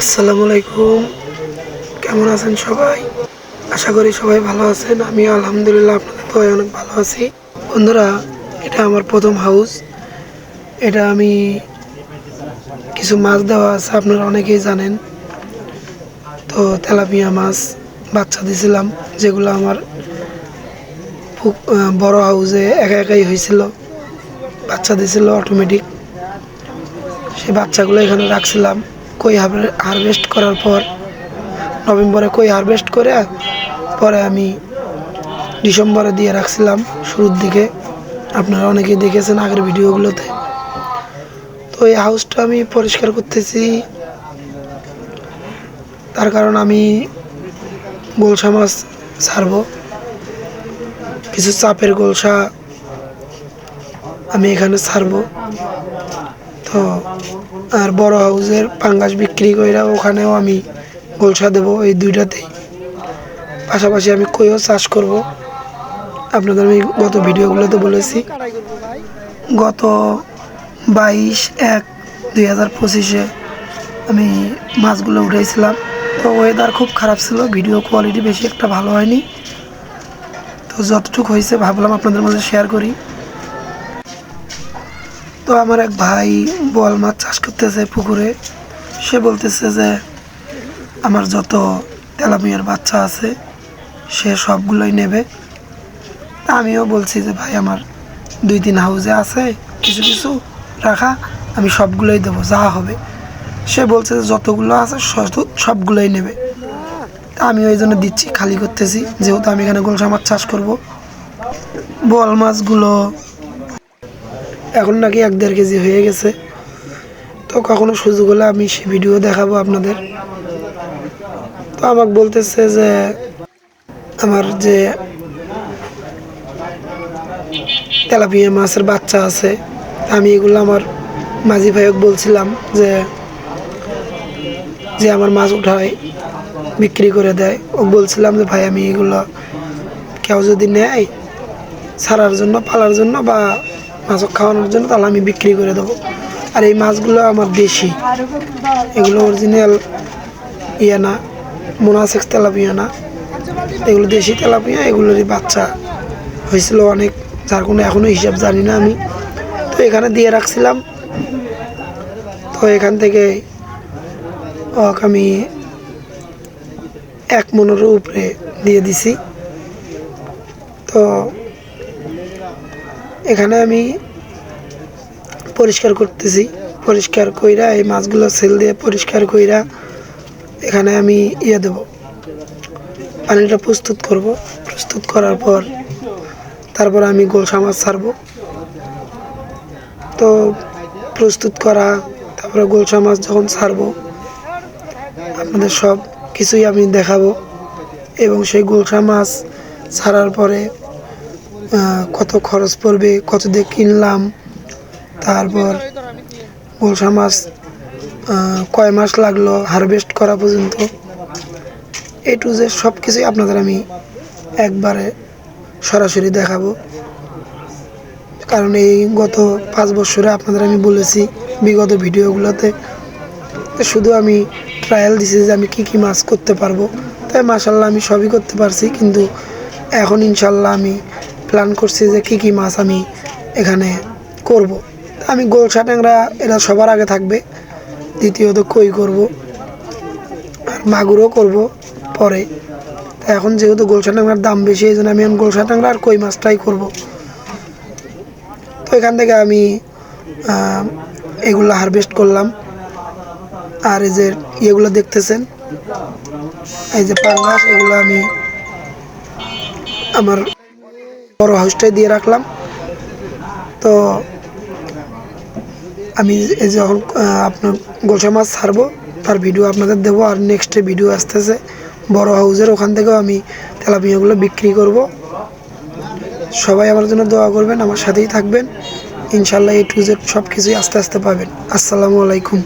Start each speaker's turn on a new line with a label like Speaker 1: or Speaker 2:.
Speaker 1: আসসালামু আলাইকুম। কেমন আছেন সবাই? আশা করি সবাই ভালো আছেন। আমি আলহামদুলিল্লাহ আপনাদের তো অনেক ভালো আছি। বন্ধুরা, এটা আমার প্রথম হাউস এটা আমি কিছু মাছ দেওয়া আছে, আপনারা অনেকেই জানেন। তো তেলাপিয়া মাছ বাচ্চা দিছিলাম, যেগুলো আমার বড় হাউসে একা একাই হয়েছিল। বাচ্চা দিছিল অটোমেটিক সেই বাচ্চাগুলো এখানে রাখছিলাম। কই হারভেস্ট করার পর, নভেম্বরে কই হারভেস্ট করে, পরে আমি ডিসেম্বরে দিয়ে রাখছিলাম শুরুর দিকে। আপনারা অনেকেই দেখেছেন আগের ভিডিওগুলোতে। তো এই হাউসটা আমি পরিষ্কার করতেছি। তার কারণ আমি গোলসা মাছ ছাড়বো। কিছু চাপের গোলসা আমি এখানে ছাড়বো। তো আর বড় হাউসের পাঙ্গাস বিক্রি করে ওখানেও আমি গোলসা দেবো এই দুইটাতেই। পাশাপাশি আমি কইও চাষ করব। আপনাদের আমি গত ভিডিওগুলোতে বলেছি, গত বাইশ এক দুই হাজার পঁচিশে আমি মাছগুলো উঠেছিলাম তো ওয়েদার খুব খারাপ ছিল ভিডিও কোয়ালিটি বেশি একটা ভালো হয়নি। তো যতটুকু হয়েছে ভাবলাম আপনাদের মাঝে শেয়ার করি। তো আমার এক ভাই বোয়াল মাছ চাষ করতেছে পুকুরে। সে বলতেছে যে, আমার যত তেলাপিয়ার বাচ্চা আছে, সে সবগুলোই নেবে। তা আমিও বলছি যে, ভাই, আমার দুই তিন হাউসে আছে, কিছু কিছু রাখা, আমি সবগুলোই দেবো, যা হবে। সে বলছে যে, যতগুলো আছে সবগুলোই নেবে। তা আমি ওই জন্য দিচ্ছি, খালি করতেছি। যেহেতু আমি এখানে গোলসা মাছ চাষ করব। বল মাছগুলো এখন নাকি এক দেড় কেজি হয়ে গেছে। তো কখনো সুযোগ হলে আমি সে ভিডিও দেখাবো আপনাদের। তো আমাকে বলতেছে যে, আমার যে তেলাপিয়া মাছের বাচ্চা আছে, আমি এগুলো আমার মাঝি ভাইক বলছিলাম যে যে আমার মাছ উঠায়, বিক্রি করে দেয়। ও বলছিলাম যে, ভাই, আমি এগুলো কেউ যদি নেয়, ছাড়ার জন্য, পালার জন্য বা মাছ খাওয়ানোর জন্য, তাহলে আমি বিক্রি করে দেবো। আর এই মাছগুলো আমার দেশি। এগুলো অরিজিনাল ইয়ে না, মোনাসেক্স তেলাপিয়া না। এগুলো দেশি তেলাপিয়া, এগুলোরই বাচ্চা হয়েছিল অনেক, যার কোনো এখনও হিসাব জানি না আমি। তো এখানে দিয়ে রাখছিলাম। তো এখান থেকে আমি এক মনের উপরে দিয়ে দিছি। তো এখানে আমি পরিষ্কার করতেছি। পরিষ্কার কইরা এই মাছগুলো সেল দিয়ে পরিষ্কার কইরা এখানে আমি ইয়ে দেব। পানিটা প্রস্তুত করব। প্রস্তুত করার পর তারপর আমি গোলসা মাছ ছাড়বো। তো প্রস্তুত করা, তারপরে গোলসা মাছ যখন ছাড়বো, আপনাদের সব কিছুই আমি দেখাবো। এবং সেই গোলসা মাছ ছাড়ার পরে কত খরচ পড়বে, কত দিয়ে কিনলাম, তারপর গোলসা মাছ কয় মাস লাগল হারভেস্ট করা পর্যন্ত। এ টু জে সব কিছুই আপনাদের আমি একবারে সরাসরি দেখাবো। কারণ এই গত পাঁচ বছরে আপনাদের আমি বলেছি বিগত ভিডিওগুলোতে শুধু আমি ট্রায়াল দিছি যে আমি কি কি মাছ করতে পারব। তাই মাসাল্লাহ আমি সবই করতে পারছি, কিন্তু এখন ইনশাল্লাহ আমি প্ল্যান করছি যে কি কি মাছ আমি এখানে করব। আমি গোলসা ট্যাংরা এরা সবার আগে থাকবে। দ্বিতীয়ত কই করব আর মাগুরও করব পরে। তা এখন যেহেতু গোলসা ট্যাংরার দাম বেশি, এই জন্য আমি এখন গোলসা ট্যাংরা আর কই মাছটাই করব। তো এখান থেকে আমি এগুলো হারভেস্ট করলাম। আর এই যে ইয়েগুলো দেখতেছেন, এই যে পাঙ্গাস এগুলো আমি আমার বড় হাউসটাই দিয়ে রাখলাম। তো আমি এই যখন আপনার গোলসা মাছ ছাড়বো, তার ভিডিও আপনাদের দেবো, আর নেক্সট ভিডিও আসতেছে, বড় হাউসের ওখান থেকেও আমি তেলাপিয়াগুলো বিক্রি করব। সবাই আমার জন্য দোয়া করবেন, আমার সাথেই থাকবেন। ইনশাল্লাহ এই টু জেড সব কিছুই আস্তে আস্তে পাবেন। আসসালামু আলাইকুম।